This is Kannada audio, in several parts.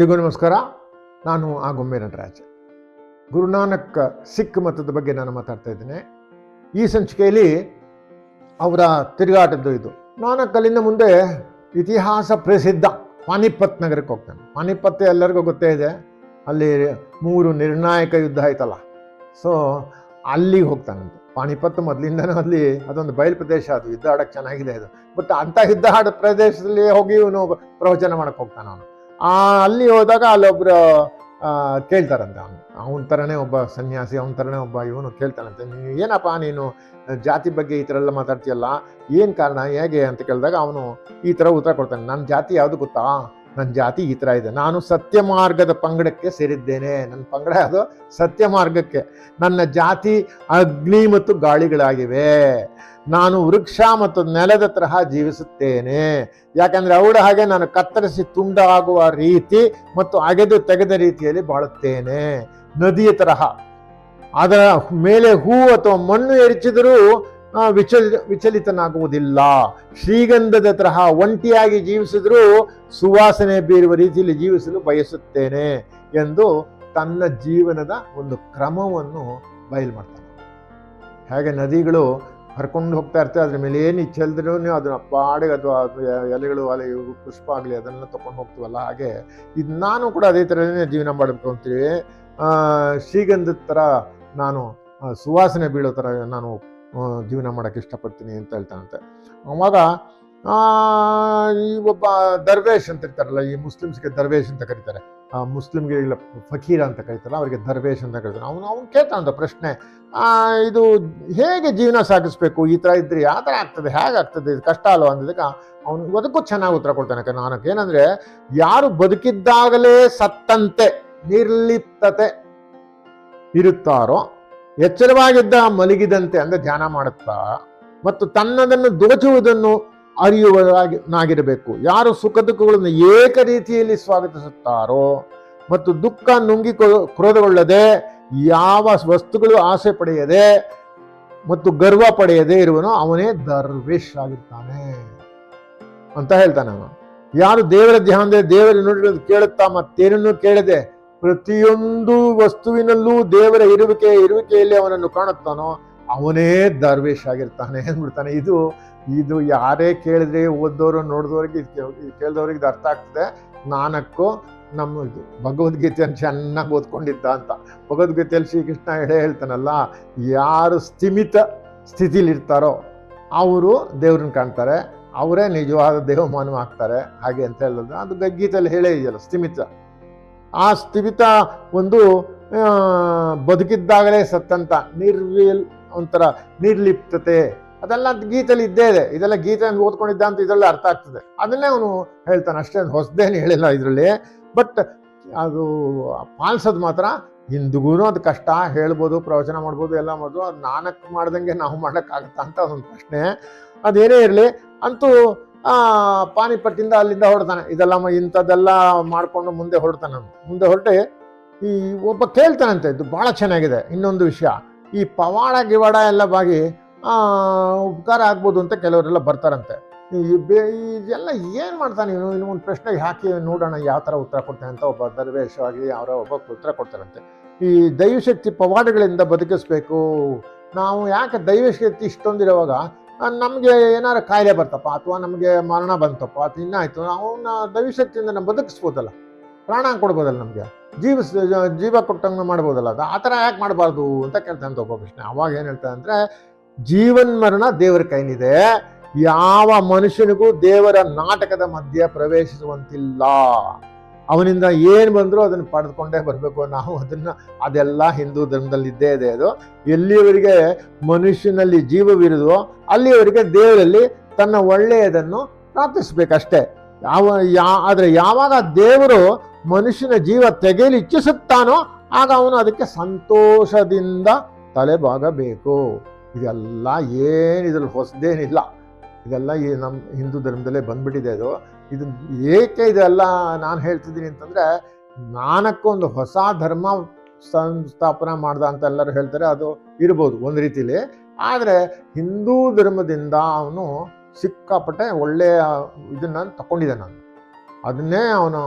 ಎಲ್ರಿಗೂ ನಮಸ್ಕಾರ. ನಾನು ಆ ಗೊಂಬೆ ನಟರಾಜ್. ಗುರುನಾನಕ್ ಸಿಖ್ ಮತದ ಬಗ್ಗೆ ನಾನು ಮಾತಾಡ್ತಾ ಇದ್ದೇನೆ. ಈ ಸಂಚಿಕೆಯಲ್ಲಿ ಅವರ ತಿರುಗಾಟದ್ದು ಇದು. ನಾನಕ್ ಅಲ್ಲಿಂದ ಮುಂದೆ ಇತಿಹಾಸ ಪ್ರಸಿದ್ಧ ಪಾನಿಪತ್ ನಗರಕ್ಕೆ ಹೋಗ್ತಾನೆ. ಪಾನಿಪತ್ ಎಲ್ಲರಿಗೂ ಗೊತ್ತೇ ಇದೆ. ಅಲ್ಲಿ ಮೂರು ನಿರ್ಣಾಯಕ ಯುದ್ಧ ಆಯ್ತಲ್ಲ. ಸೊ ಅಲ್ಲಿಗೆ ಹೋಗ್ತಾನಂತೆ ಪಾಣಿಪತ್ ಮೊದಲಿಂದನೂ ಅಲ್ಲಿ ಅದೊಂದು ಬಯಲು ಪ್ರದೇಶ. ಅದು ಯುದ್ಧ ಆಡೋಕ್ಕೆ ಚೆನ್ನಾಗಿದೆ ಅದು. ಬಟ್ ಅಂಥ ಯುದ್ಧ ಆಡೋ ಪ್ರದೇಶದಲ್ಲಿ ಹೋಗಿ ಇವನು ಪ್ರವಚನ ಮಾಡಕ್ಕೆ ಹೋಗ್ತಾನೆ ಅವನು. ಅಲ್ಲಿ ಹೋದಾಗ ಅಲ್ಲೊಬ್ರು ಕೇಳ್ತಾರಂತೆ ಅವನು, ಅವನ ಥರನೇ ಒಬ್ಬ ಸನ್ಯಾಸಿ, ಅವನ ಥರನೇ ಒಬ್ಬ ಇವನು ಕೇಳ್ತಾನಂತೆ. ನೀನು ಏನಪ್ಪ ನೀನು ಜಾತಿ ಬಗ್ಗೆ ಈ ಥರ ಎಲ್ಲ ಮಾತಾಡ್ತೀಯಲ್ಲ, ಏನು ಕಾರಣ, ಹೇಗೆ ಅಂತ ಕೇಳಿದಾಗ ಅವನು ಈ ಥರ ಉತ್ತರ ಕೊಡ್ತಾನೆ. ನನ್ನ ಜಾತಿ ಯಾವುದು ಗೊತ್ತಾ? ನನ್ನ ಜಾತಿ ಈ ಥರ ಇದೆ. ನಾನು ಸತ್ಯ ಮಾರ್ಗದ ಪಂಗಡಕ್ಕೆ ಸೇರಿದ್ದೇನೆ. ನನ್ನ ಪಂಗಡ ಅದು ಸತ್ಯ ಮಾರ್ಗಕ್ಕೆ ನನ್ನ ಜಾತಿ ಅಗ್ನಿ ಮತ್ತು ಗಾಳಿಗಳಾಗಿವೆ. ನಾನು ವೃಕ್ಷ ಮತ್ತು ನೆಲದ ತರಹ ಜೀವಿಸುತ್ತೇನೆ. ಯಾಕಂದ್ರೆ ಅವಳ ಹಾಗೆ ನಾನು ಕತ್ತರಿಸಿ ತುಂಡಾಗುವ ರೀತಿ ಮತ್ತು ಅಗೆದು ತೆಗೆದ ರೀತಿಯಲ್ಲಿ ಬಾಳುತ್ತೇನೆ. ನದಿಯ ತರಹ. ಅದರ ಮೇಲೆ ಹೂ ಅಥವಾ ಮಣ್ಣು ಎರಚಿದರೂ ವಿಚಲ, ವಿಚಲಿತನಾಗುವುದಿಲ್ಲ. ಶ್ರೀಗಂಧದ ತರಹ ಒಂಟಿಯಾಗಿ ಜೀವಿಸಿದರೂ ಸುವಾಸನೆ ಬೀರುವ ರೀತಿಯಲ್ಲಿ ಜೀವಿಸಲು ಬಯಸುತ್ತೇನೆ ಎಂದು ತನ್ನ ಜೀವನದ ಒಂದು ಕ್ರಮವನ್ನು ಬಯಲು ಮಾಡ್ತಾನೆ. ಹಾಗೆ ನದಿಗಳು ಹರ್ಕೊಂಡು ಹೋಗ್ತಾ ಇರ್ತೀವಿ ಅದ್ರ ಮೇಲೆ ಏನು ಚೆಲ್ದ್ರೂ ಅದನ್ನ ಪಾಡಿಗೆ ಅಥವಾ ಎಲೆಗಳು ಅಲೆ ಪುಷ್ಪ ಆಗಲಿ ಅದನ್ನು ತೊಗೊಂಡು ಹೋಗ್ತೀವಲ್ಲ ಹಾಗೆ ಇದು ನಾನು ಕೂಡ ಅದೇ ಥರನೇ ಜೀವನ ಆ, ಶ್ರೀಗಂಧದ ಥರ ನಾನು ಸುವಾಸನೆ ಬೀಳೋ ಥರ ನಾನು ಜೀವನ ಮಾಡೋಕ್ಕೆ ಇಷ್ಟಪಡ್ತೀನಿ ಅಂತ ಹೇಳ್ತಾನಂತೆ. ಅವಾಗ ಈ ಒಬ್ಬ ದರ್ವೇಶ್ ಅಂತ ಇರ್ತಾರಲ್ಲ ಈ ಮುಸ್ಲಿಮ್ಸ್ಗೆ ದರ್ವೇಶ್ ಅಂತ ಕರೀತಾರೆ. ಆ, ಮುಸ್ಲಿಮ್ಗೆ ಇಲ್ಲ ಫಕೀರ ಅಂತ ಕರೀತಾರಲ್ಲ ಅವರಿಗೆ ದರ್ವೇಶ್ ಅಂತ ಕರೀತಾರೆ. ಅವನು ಅವ್ನು ಕೇಳ್ತಾನಂತ ಪ್ರಶ್ನೆ ಇದು ಹೇಗೆ ಜೀವನ ಸಾಗಿಸ್ಬೇಕು? ಈ ಥರ ಇದ್ರೆ ಆ ಥರ ಆಗ್ತದೆ? ಹೇಗಾಗ್ತದೆ ಇದು ಕಷ್ಟ ಅಲ್ವಾ ಅಂದಿದ್ದಕ್ಕೆ ಅವನು ಅದಕ್ಕೂ ಚೆನ್ನಾಗಿ ಉತ್ತರ ಕೊಡ್ತಾನೆ ನಾನಕ್ಕೆ ಏನಂದ್ರೆ ಯಾರು ಬದುಕಿದ್ದಾಗಲೇ ಸತ್ತಂತೆ, ನಿರ್ಲಿಪ್ತತೆ ಇರುತ್ತಾರೋ, ಎಚ್ಚರವಾಗಿದ್ದ, ಮಲಗಿದಂತೆ ಅಂದ್ರೆ ಧ್ಯಾನ ಮಾಡುತ್ತಾ, ಮತ್ತು ತನ್ನದನ್ನು ದೋಚುವುದನ್ನು ಅರಿಯುವುದಾಗಿ ನಾಗಿರಬೇಕು ಯಾರು ಸುಖ ದುಃಖಗಳನ್ನು ಏಕ ರೀತಿಯಲ್ಲಿ ಸ್ವಾಗತಿಸುತ್ತಾರೋ, ಮತ್ತು ದುಃಖ ನುಂಗಿ ಕ್ರೋಧಗೊಳ್ಳದೆ ಯಾವ ವಸ್ತುಗಳು ಆಸೆ ಪಡೆಯದೆ ಮತ್ತು ಗರ್ವ ಪಡೆಯದೆ ಇರುವನು ಅವನೇ ದರ್ವೇಶ್ ಆಗಿರ್ತಾನೆ ಅಂತ ಹೇಳ್ತಾನೆ ಅವನು. ಯಾರು ದೇವರ ಧ್ಯಾನದಲ್ಲಿ ದೇವರ ನುಡಿಗಳನ್ನು ಕೇಳುತ್ತಾ ಮತ್ತೇನನ್ನು ಕೇಳದೆ ಪ್ರತಿಯೊಂದು ವಸ್ತುವಿನಲ್ಲೂ ದೇವರ ಇರುವಿಕೆ, ಇರುವಿಕೆಯಲ್ಲಿ ಅವನನ್ನು ಕಾಣುತ್ತಾನೋ ಅವನೇ ದರ್ವೇಶ್ ಆಗಿರ್ತಾನೆ ಅಂದ್ಬಿಡ್ತಾನೆ. ಇದು ಇದು ಯಾರೇ ಕೇಳಿದ್ರೆ ಓದೋರು ನೋಡಿದವ್ರಿಗೆ ಇದು ಕೇಳಿದವ್ರಿಗೆ ಇದು ಅರ್ಥ ಆಗ್ತದೆ. ನಾನಕ್ಕೂ ನಮ್ಮ ಭಗವದ್ಗೀತೆಯನ್ನು ಚೆನ್ನಾಗಿ ಓದ್ಕೊಂಡಿದ್ದ ಅಂತ. ಭಗವದ್ಗೀತೆಯಲ್ಲಿ ಶ್ರೀಕೃಷ್ಣ ಹೇಳೇ ಹೇಳ್ತಾನಲ್ಲ, ಯಾರು ಸ್ಥಿಮಿತ ಸ್ಥಿತಿಲಿರ್ತಾರೋ ಅವರು ದೇವ್ರನ್ನ ಕಾಣ್ತಾರೆ, ಅವರೇ ನಿಜವಾದ ದೇವಮಾನವ ಆಗ್ತಾರೆ, ಹಾಗೆ ಅಂತ ಹೇಳಿದ್ರೆ ಅದು ಗೀತೆಯಲ್ಲಿ ಹೇಳೇ ಇದೆಯಲ್ಲ, ಸ್ಥಿಮಿತ. ಆ ಸ್ಥಿಮಿತ ಒಂದು ಬದುಕಿದ್ದಾಗಲೇ ಸತ್ತಂತ, ನಿರ್ವಿಲ್ ಒಂಥರ ನಿರ್ಲಿಪ್ತತೆ. ಅದೆಲ್ಲ ಗೀತೆಯಲ್ಲಿ ಇದ್ದೇ ಇದೆ. ಇದೆಲ್ಲ ಗೀತೆಯನ್ನು ಓದ್ಕೊಂಡಿದ್ದ ಅಂತ ಇದರಲ್ಲಿ ಅರ್ಥ ಆಗ್ತದೆ. ಅದನ್ನೇ ಅವನು ಹೇಳ್ತಾನೆ. ಅಷ್ಟೇನು ಹೊಸದೇನು ಹೇಳಿಲ್ಲ ಇದರಲ್ಲಿ. ಬಟ್ ಅದು ಪಾಲಿಸೋದು ಮಾತ್ರ ಹಿಂದಿಗೂ ಅದು ಕಷ್ಟ, ಹೇಳ್ಬೋದು, ಪ್ರವಚನ ಮಾಡ್ಬೋದು, ಎಲ್ಲ ಮಾಡ್ಬೋದು, ಅದು ನಾನಕ್ಕೆ ಮಾಡ್ದಂಗೆ ನಾವು ಮಾಡೋಕ್ಕಾಗತ್ತಾ ಅಂತ ಅದೊಂದು ಪ್ರಶ್ನೆ. ಅದೇನೇ ಇರಲಿ, ಅಂತೂ ಪಾನಿಪಟ್ಟಿಂದ ಅಲ್ಲಿಂದ ಹೊರಡ್ತಾನೆ. ಇದೆಲ್ಲ ಇಂಥದ್ದೆಲ್ಲ ಮಾಡಿಕೊಂಡು ಮುಂದೆ ಹೊರಡ್ತಾನೆ. ಮುಂದೆ ಹೊರಟೆ ಈ ಒಬ್ಬ ಕೇಳ್ತಾನಂತೆ, ಇದು ಭಾಳ ಚೆನ್ನಾಗಿದೆ, ಇನ್ನೊಂದು ವಿಷಯ. ಈ ಪವಾಡ ಗಿವಾಡ ಎಲ್ಲ ಬಾಗಿ ಉಪಕಾರ ಆಗ್ಬೋದು ಅಂತ ಕೆಲವರೆಲ್ಲ ಬರ್ತಾರಂತೆ. ಇದೆಲ್ಲ ಏನು ಮಾಡ್ತಾನೆ ಇವನು? ಇನ್ನು ಒಂದು ಪ್ರಶ್ನೆಗೆ ಹಾಕಿ ನೋಡೋಣ ಯಾವ ಥರ ಉತ್ತರ ಕೊಡ್ತಾನೆ ಅಂತ ಒಬ್ಬ ದರ್ವೇಶವಾಗಿ ಅವರ ಒಬ್ಬ ಉತ್ತರ ಕೊಡ್ತಾರಂತೆ. ಈ ದೈವಶಕ್ತಿ ಪವಾಡಗಳಿಂದ ಬದುಕಿಸ್ಬೇಕು. ನಾವು ಯಾಕೆ ದೈವಶಕ್ತಿ ಇಷ್ಟೊಂದಿರುವಾಗ ನಮಗೆ ಏನಾರು ಕಾಯಿಲೆ ಬರ್ತಪ್ಪ, ಅಥವಾ ನಮಗೆ ಮರಣ ಬಂತಪ್ಪ ಅಥವಾ ಇನ್ನಾಯಿತು, ಅವನ್ನ ದೈವಶಕ್ತಿಯಿಂದ ನಾವು ಬದುಕಿಸ್ಬೋದಲ್ಲ. ಪ್ರಾಣ ಕೊಡ್ಬೋದಲ್ಲ ನಮಗೆ. ಜೀವ ಜೀವ ಕೊಟ್ಟಂಗೆ ಮಾಡ್ಬೋದಲ್ಲ ಅದು. ಆ ಥರ ಯಾಕೆ ಮಾಡಬಾರ್ದು ಅಂತ ಕೇಳ್ತಾನೆ ಒಬ್ಬ ಪ್ರಶ್ನೆ. ಅವಾಗ ಏನು ಹೇಳ್ತಾನೆ ಅಂದರೆ ಜೀವನ್ ಮರಣ ದೇವರ ಕೈಲಿದೆ. ಯಾವ ಮನುಷ್ಯನಿಗೂ ದೇವರ ನಾಟಕದ ಮಧ್ಯೆ ಪ್ರವೇಶಿಸುವಂತಿಲ್ಲ. ಅವನಿಂದ ಏನು ಬಂದರೂ ಅದನ್ನು ಪಡೆದುಕೊಂಡೇ ಬರಬೇಕು. ನಾವು ಅದನ್ನು, ಅದೆಲ್ಲ ಹಿಂದೂ ಧರ್ಮದಲ್ಲಿ ಇದ್ದೇ ಇದೆ ಅದು. ಎಲ್ಲಿಯವರೆಗೆ ಮನುಷ್ಯನಲ್ಲಿ ಜೀವವಿರುವುದೋ ಅಲ್ಲಿಯವರಿಗೆ ದೇವರಲ್ಲಿ ತನ್ನ ಒಳ್ಳೆಯದನ್ನು ಪ್ರಾರ್ಥಿಸ್ಬೇಕಷ್ಟೇ. ಯಾವ, ಯಾ, ಆದರೆ ಯಾವಾಗ ದೇವರು ಮನುಷ್ಯನ ಜೀವ ತೆಗೆಯಲು ಇಚ್ಛಿಸುತ್ತಾನೋ ಆಗ ಅವನು ಅದಕ್ಕೆ ಸಂತೋಷದಿಂದ ತಲೆಬಾಗಬೇಕು. ಇದೆಲ್ಲ ಏನು ಇದ್ರಲ್ಲಿ ಹೊಸದೇನಿಲ್ಲ. ಇದೆಲ್ಲ ಈ ನಮ್ಮ ಹಿಂದೂ ಧರ್ಮದಲ್ಲೇ ಬಂದ್ಬಿಟ್ಟಿದೆ ಅದು. ಇದು ಏಕೆ ಇದೆಲ್ಲ ನಾನು ಹೇಳ್ತಿದ್ದೀನಿ ಅಂತಂದರೆ, ನಾನಕ್ಕೊಂದು ಹೊಸ ಧರ್ಮ ಸಂಸ್ಥಾಪನೆ ಮಾಡ್ದ ಅಂತ ಎಲ್ಲರೂ ಹೇಳ್ತಾರೆ, ಅದು ಇರ್ಬೋದು ಒಂದು ರೀತಿಲಿ. ಆದರೆ ಹಿಂದೂ ಧರ್ಮದಿಂದ ಅವನು ಸಿಕ್ಕಾಪಟ್ಟೆ ಒಳ್ಳೆಯ ಇದನ್ನು ತಗೊಂಡಿದ್ದೆ ನಾನು. ಅದನ್ನೇ ಅವನು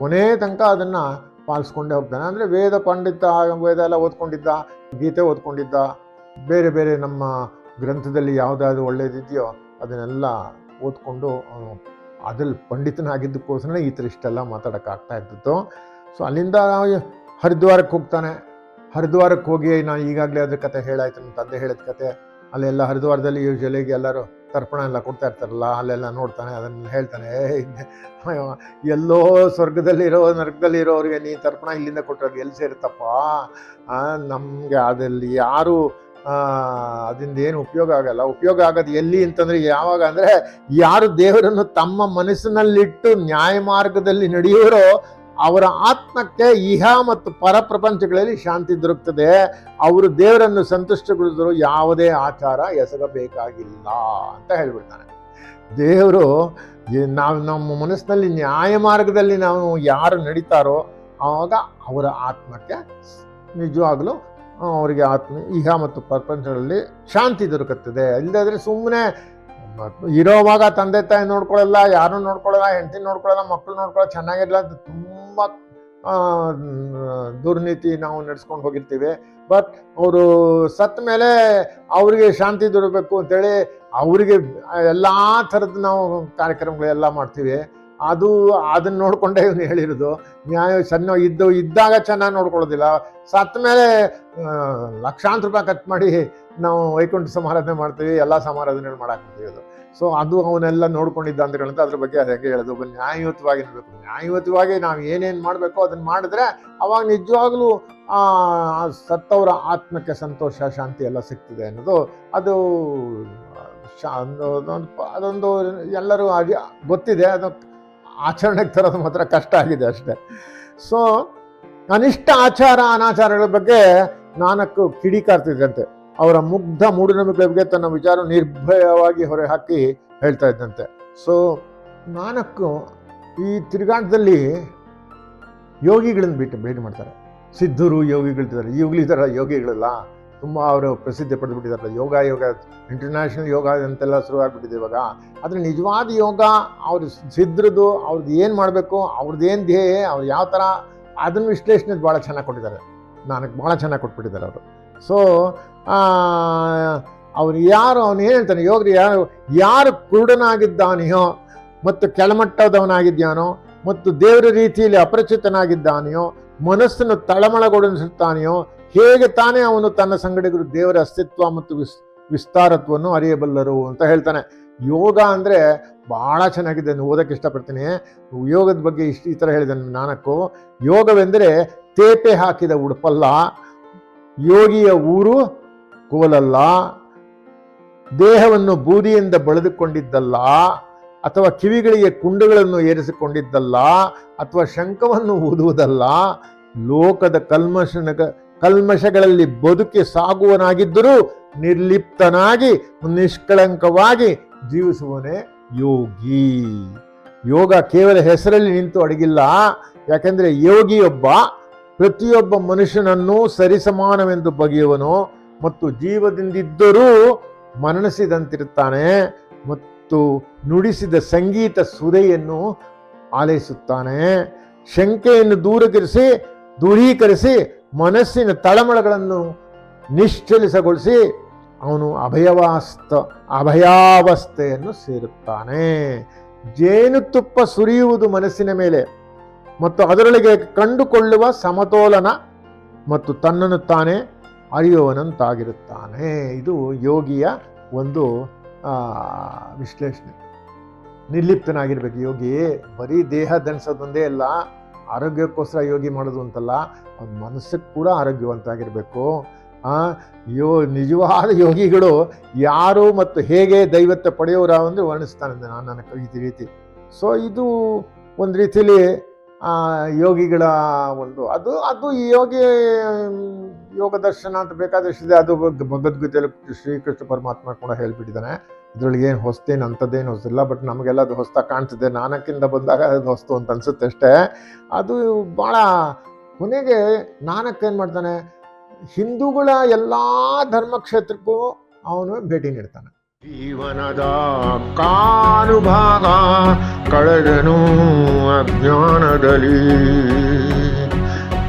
ಕೊನೆ ತನಕ ಅದನ್ನು ಪಾಲಿಸ್ಕೊಂಡೇ ಹೋಗ್ತಾನೆ. ಅಂದರೆ ವೇದ ಪಂಡಿತ ವೇದ ಎಲ್ಲ ಓದ್ಕೊಂಡಿದ್ದ, ಗೀತೆ ಓದ್ಕೊಂಡಿದ್ದ, ಬೇರೆ ಬೇರೆ ನಮ್ಮ ಗ್ರಂಥದಲ್ಲಿ ಯಾವುದಾದ್ರು ಒಳ್ಳೇದಿದೆಯೋ ಅದನ್ನೆಲ್ಲ ಓದ್ಕೊಂಡು ಅದ್ರಲ್ಲಿ ಪಂಡಿತನಾಗಿದ್ದಕ್ಕೋಸ್ಕರ ಈ ಥರ ಇಷ್ಟೆಲ್ಲ ಮಾತಾಡೋಕ್ಕಾಗ್ತಾ ಇದ್ದಿತ್ತು ಸೊ ಅಲ್ಲಿಂದ ಹರಿದ್ವಾರಕ್ಕೆ ಹೋಗ್ತಾನೆ. ಹರಿದ್ವಾರಕ್ಕೆ ಹೋಗಿ ನಾನು ಈಗಾಗಲೇ ಅದ್ರ ಕತೆ ಹೇಳಾಯ್ತು ನನ್ನ ತಂದೆ ಹೇಳಿದ ಕತೆ. ಅಲ್ಲೆಲ್ಲ ಹರಿದ್ವಾರದಲ್ಲಿ ಯೂಶಲಿಗೆ ಎಲ್ಲರೂ ತರ್ಪಣ ಎಲ್ಲ ಕೊಡ್ತಾ ಇರ್ತಾರಲ್ಲ ಅಲ್ಲೆಲ್ಲ ನೋಡ್ತಾನೆ ಅದನ್ನು ಹೇಳ್ತಾನೆ "ಏ, ಇದ್ನ- ಅಯ್ಯೋ, ಎಲ್ಲೋ ಸ್ವರ್ಗದಲ್ಲಿರೋ ನರ್ಗದಲ್ಲಿರೋರಿಗೆ ನೀ ತರ್ಪಣ ಇಲ್ಲಿಂದ ಕೊಟ್ಟರೆ ಎಲ್ಲಿ ಸೇರುತ್ತಪ್ಪ? ನಮಗೆ ಅದಲ್ಲಿ ಯಾರು ಅದರಿಂದ ಏನು ಉಪಯೋಗ ಆಗಲ್ಲ. ಉಪಯೋಗ ಆಗೋದು ಎಲ್ಲಿ ಅಂತಂದ್ರೆ ಯಾವಾಗ ಅಂದ್ರೆ ಯಾರು ದೇವರನ್ನು ತಮ್ಮ ಮನಸ್ಸಿನಲ್ಲಿಟ್ಟು ನ್ಯಾಯ ಮಾರ್ಗದಲ್ಲಿ ನಡೆಯುವರೋ ಅವರ ಆತ್ಮಕ್ಕೆ ಇಹ ಮತ್ತು ಪರ ಪ್ರಪಂಚಗಳಲ್ಲಿ ಶಾಂತಿ ದೊರಕ್ತದೆ. ಅವರು ದೇವರನ್ನು ಸಂತುಷ್ಟಗೊಳಿಸಲು ಯಾವುದೇ ಆಚಾರ ಎಸಗಬೇಕಾಗಿಲ್ಲ ಅಂತ ಹೇಳ್ಬಿಡ್ತಾನೆ. ದೇವರು ನಾವು ನಮ್ಮ ಮನಸ್ಸಿನಲ್ಲಿ ನ್ಯಾಯ ಮಾರ್ಗದಲ್ಲಿ ನಾವು ಯಾರು ನಡೀತಾರೋ ಆವಾಗ ಅವರ ಆತ್ಮಕ್ಕೆ ನಿಜವಾಗಲೂ ಅವರಿಗೆ ಆತ್ಮ, ಇಹ ಮತ್ತು ಪ್ರಪಂಚಗಳಲ್ಲಿ ಶಾಂತಿ ದೊರಕುತ್ತದೆ. ಇಲ್ಲದಾದ್ರೆ ಸುಮ್ಮನೆ ಇರೋವಾಗ ತಂದೆ ತಾಯಿ ನೋಡ್ಕೊಳ್ಳಲ್ಲ ಯಾರು ನೋಡ್ಕೊಳ್ಳಲ್ಲ ಹೆಂಡತಿ ನೋಡ್ಕೊಳ್ಳಲ್ಲ ಮಕ್ಕಳು ನೋಡ್ಕೊಳ್ಳಲ್ಲ ಚೆನ್ನಾಗಿರಲ್ಲ ಅಂತ ತುಂಬ ದುರ್ನೀತಿ ನಾವು ನಡೆಸ್ಕೊಂಡು ಹೋಗಿರ್ತೀವಿ. ಬಟ್ ಅವರು ಸತ್ತ ಮೇಲೆ ಅವರಿಗೆ ಶಾಂತಿ ದೊರಕಬೇಕು ಅಂತೇಳಿ, ಅವರಿಗೆ ಎಲ್ಲ ಥರದ್ದು ನಾವು ಕಾರ್ಯಕ್ರಮಗಳೆಲ್ಲ ಮಾಡ್ತೀವಿ. ಅದು ಅದನ್ನ ನೋಡಿಕೊಂಡೇ ಇವನು ಹೇಳಿರೋದು. ನ್ಯಾಯ ಸಣ್ಣ ಇದ್ದು ಇದ್ದಾಗ ಚೆನ್ನಾಗಿ ನೋಡ್ಕೊಳ್ಳೋದಿಲ್ಲ. ಸತ್ತ ಮೇಲೆ ಲಕ್ಷಾಂತರ ರೂಪಾಯಿ ಖರ್ಚು ಮಾಡಿ ನಾವು ವೈಕುಂಠ ಸಮಾರಾಧನೆ ಮಾಡ್ತೀವಿ, ಎಲ್ಲ ಸಮಾರಾಧನೆ ಮಾಡಾಕ್ತೀವಿ ಅದು. ಸೊ ಅದು ಅವನ್ನೆಲ್ಲ ನೋಡ್ಕೊಂಡಿದ್ದ ಅಂತ ಹೇಳಿದ್ರೆ ಅದ್ರ ಬಗ್ಗೆ ಅದು ಹೆಂಗೆ ಹೇಳೋದು. ಒಬ್ಬ ನ್ಯಾಯಯುತವಾಗಿ ಇರಬೇಕು ನ್ಯಾಯಯುತವಾಗಿ ನಾವು ಏನೇನು ಮಾಡಬೇಕು ಅದನ್ನು ಮಾಡಿದ್ರೆ ಅವಾಗ ನಿಜವಾಗ್ಲೂ, ಆ ಸತ್ತವರ ಆತ್ಮಕ್ಕೆ ಸಂತೋಷ, ಶಾಂತಿ ಎಲ್ಲ ಸಿಗ್ತದೆ ಅನ್ನೋದು. ಅದು, ಶಾ- ಅದೊಂದು ಎಲ್ಲರೂ ಗೊತ್ತಿದೆ. ಅದು ಆಚರಣೆಗೆ ತರೋದು ಮಾತ್ರ ಕಷ್ಟ ಆಗಿದೆ ಅಷ್ಟೇ. ಸೊ ಅನಿಷ್ಟ ಆಚಾರ, ಅನಾಚಾರಗಳ ಬಗ್ಗೆ ನಾನಕ್ಕು ಕಿಡಿಕಾರ್ತಿದ್ದಂತೆ ಅವರ ಮುಗ್ಧ ಮೂಢನಂಬಿಕೆ ಬಗ್ಗೆ ತನ್ನ ವಿಚಾರ ನಿರ್ಭಯವಾಗಿ ಹೊರೆ ಹಾಕಿ ಹೇಳ್ತಾ ಇದ್ದಂತೆ. ಸೊ ನಾನಕ್ಕು ಈ ತಿರುಗಾಟದಲ್ಲಿ ಯೋಗಿಗಳನ್ನ ಬಿಟ್ಟು ಭೇಟಿ ಮಾಡ್ತಾರೆ. ಸಿದ್ಧರು ಯೋಗಿಗಳಿದ್ದಾರೆ ಈಗಲಿದ್ದಾರ ಯೋಗಿಗಳಲ್ಲ. ತುಂಬ ಅವರು ಪ್ರಸಿದ್ಧಿ ಪಡೆದುಬಿಟ್ಟಿದ್ದಾರೆ. ಯೋಗ ಯೋಗ ಇಂಟರ್ನ್ಯಾಷನಲ್ ಯೋಗ ಅಂತೆಲ್ಲ ಶುರುವಾಗ್ಬಿಟ್ಟಿದೆ ಇವಾಗ. ಆದರೆ ನಿಜವಾದ ಯೋಗ ಅವ್ರ ಸಿದ್ಧರದು ಅವ್ರದ್ದು ಏನು ಮಾಡಬೇಕು ಅವ್ರದ್ದು ಏನು ಧ್ಯೇಯ, ಅವ್ರು ಯಾವ ಥರ ಅದನ್ನು ವಿಶ್ಲೇಷಣೆ ಭಾಳ ಚೆನ್ನಾಗಿ ಕೊಟ್ಟಿದ್ದಾರೆ. ನನಗೆ ಭಾಳ ಚೆನ್ನಾಗಿ ಕೊಟ್ಬಿಟ್ಟಿದ್ದಾರೆ ಅವರು. ಸೊ ಅವ್ರು ಯಾರು, ಅವನು ಏನು ಹೇಳ್ತಾನೆ, ಯೋಗರು ಯಾರು ಯಾರು ಕುರುಡನಾಗಿದ್ದಾನೆಯೋ ಮತ್ತು ಕೆಳಮಟ್ಟದವನಾಗಿದ್ದಾನೋ ಮತ್ತು ದೇವರ ರೀತಿಯಲ್ಲಿ ಅಪರಿಚಿತನಾಗಿದ್ದಾನೆಯೋ, ಮನಸ್ಸನ್ನು ತಳಮಳಗೊಳಿಸುತ್ತಾನೆಯೋ ಹೇಗೆ ತಾನೇ ಅವನು ತನ್ನ ಸಂಗಡಿಗರು ದೇವರ ಅಸ್ತಿತ್ವ ಮತ್ತು ವಿಸ್, ವಿಸ್ತಾರತ್ವವನ್ನು ಅರಿಯಬಲ್ಲರು ಅಂತ ಹೇಳ್ತಾನೆ. ಯೋಗ ಅಂದರೆ ಭಾಳ ಚೆನ್ನಾಗಿದೆ, ನಾನು ಓದಕ್ಕೆ ಇಷ್ಟಪಡ್ತೀನಿ. ಯೋಗದ ಬಗ್ಗೆ ಇಷ್ಟು ಈ ಥರ ಹೇಳಿದ್ದಾನೆ ನಾನಕ್ಕು. ಯೋಗವೆಂದರೆ ತೇಪೆ ಹಾಕಿದ ಉಡುಪಲ್ಲ, ಯೋಗಿಯ ಊರು ಕೋಲಲ್ಲ, ದೇಹವನ್ನು ಬೂದಿಯಿಂದ ಬಳಿದುಕೊಂಡಿದ್ದಲ್ಲ, ಅಥವಾ ಕಿವಿಗಳಿಗೆ ಕುಂಡಗಳನ್ನು ಏರಿಸಿಕೊಂಡಿದ್ದಲ್ಲ, ಅಥವಾ ಶಂಖವನ್ನು ಊದುವುದಲ್ಲ, ಲೋಕದ ಕಲ್ಮಶನ ಕಲ್ಮಶಗಳಲ್ಲಿ ಬದುಕಿ ಸಾಗುವನಾಗಿದ್ದರೂ ನಿರ್ಲಿಪ್ತನಾಗಿ, ನಿಷ್ಕಳಂಕವಾಗಿ ಜೀವಿಸುವನೇ ಯೋಗಿ. ಯೋಗ ಕೇವಲ ಹೆಸರಲ್ಲಿ ನಿಂತು ಅಡಗಿಲ್ಲ, ಯಾಕೆಂದ್ರೆ ಯೋಗಿಯೊಬ್ಬ ಪ್ರತಿಯೊಬ್ಬ ಮನುಷ್ಯನನ್ನು ಸರಿಸಮಾನವೆಂದು ಬಗೆಯುವನು ಮತ್ತು ಜೀವದಿಂದಿದ್ದರೂ ಮನಸಿದಂತಿರುತ್ತಾನೆ ಮತ್ತು ನುಡಿಸಿದ ಸಂಗೀತ ಸುರೆಯನ್ನು ಆಲೈಸುತ್ತಾನೆ. ಶಂಕೆಯನ್ನು ದೂರಕರಿಸಿ ದೂರೀಕರಿಸಿ ಮನಸ್ಸಿನ ತಳಮಳಗಳನ್ನು ನಿಶ್ಚಲಿಸಗೊಳಿಸಿ ಅವನು ಅಭಯವಾಸ್ತ, ಅಭಯಾವಸ್ಥೆಯನ್ನು ಸೇರುತ್ತಾನೆ. ಜೇನುತುಪ್ಪ ಸುರಿಯುವುದು ಮನಸ್ಸಿನ ಮೇಲೆ ಮತ್ತು ಅದರೊಳಗೆ ಕಂಡುಕೊಳ್ಳುವ ಸಮತೋಲನ ಮತ್ತು ತನ್ನನ್ನು ತಾನೇ ಅರಿಯುವನಂತಾಗಿರುತ್ತಾನೆ ಇದು ಯೋಗಿಯ ಒಂದು ವಿಶ್ಲೇಷಣೆ. ನಿರ್ಲಿಪ್ತನಾಗಿರ್ಬೇಕು ಯೋಗಿ ಬರೀ ದೇಹ ದಣಿಸೋದೊಂದೇ ಅಲ್ಲ. ಆರೋಗ್ಯಕ್ಕೋಸ್ಕರ ಯೋಗಿ ಮಾಡೋದು ಅಂತಲ್ಲ, ಅವ್ನ ಮನಸ್ಸಿಗೆ ಕೂಡ ಆರೋಗ್ಯವಂತಾಗಿರಬೇಕು ಯೋ, ನಿಜವಾದ ಯೋಗಿಗಳು ಯಾರು ಮತ್ತು ಹೇಗೆ ದೈವತ್ವ ಪಡೆಯೋರ ಅಂದರೆ ವರ್ಣಿಸ್ತಾನೆ ನಾನು ನನ್ನ ಕವಿತೆ ರೀತಿ. ಸೊ ಇದು ಒಂದು ರೀತಿಯಲ್ಲಿ ಯೋಗಿಗಳ ಒಂದು, ಅದು ಅದು ಈ ಯೋಗಿ ಯೋಗ ದರ್ಶನ ಅಂತ ಬೇಕಾದಷ್ಟಿದೆ. ಅದು ಭಗ್- ಭಗವದ್ಗೀತೆಯಲ್ಲಿ ಶ್ರೀಕೃಷ್ಣ ಪರಮಾತ್ಮ ಕೂಡ ಹೇಳ್ಬಿಟ್ಟಿದ್ದಾನೆ. ಇದ್ರೊಳಗೆ ಏನು ಹೊಸ್ತೇನು ಅಂಥದ್ದೇನು ಹೊಸ್ತಿಲ್ಲ ಬಟ್ ನಮಗೆಲ್ಲ ಅದು ಹೊಸ್ತಾ ಕಾಣ್ತಿದೆ. ನಾನಕ್ಕಿಂದ ಬಂದಾಗ ಅದು ಹೊಸ್ತು ಅಂತ ಅನ್ಸುತ್ತೆ ಅಷ್ಟೇ. ಅದು ಭಾಳ ಕೊನೆಗೆ ನಾನಕ್ಕೇನು ಮಾಡ್ತಾನೆ, ಹಿಂದೂಗಳ ಎಲ್ಲ ಧರ್ಮಕ್ಷೇತ್ರಕ್ಕೂ ಅವನು ಭೇಟಿ ನೀಡ್ತಾನೆ. ಜೀವನದ ಕಾಲು ಭಾಗ ಕಳೆದನು ಅಜ್ಞಾನದಲ್ಲಿ.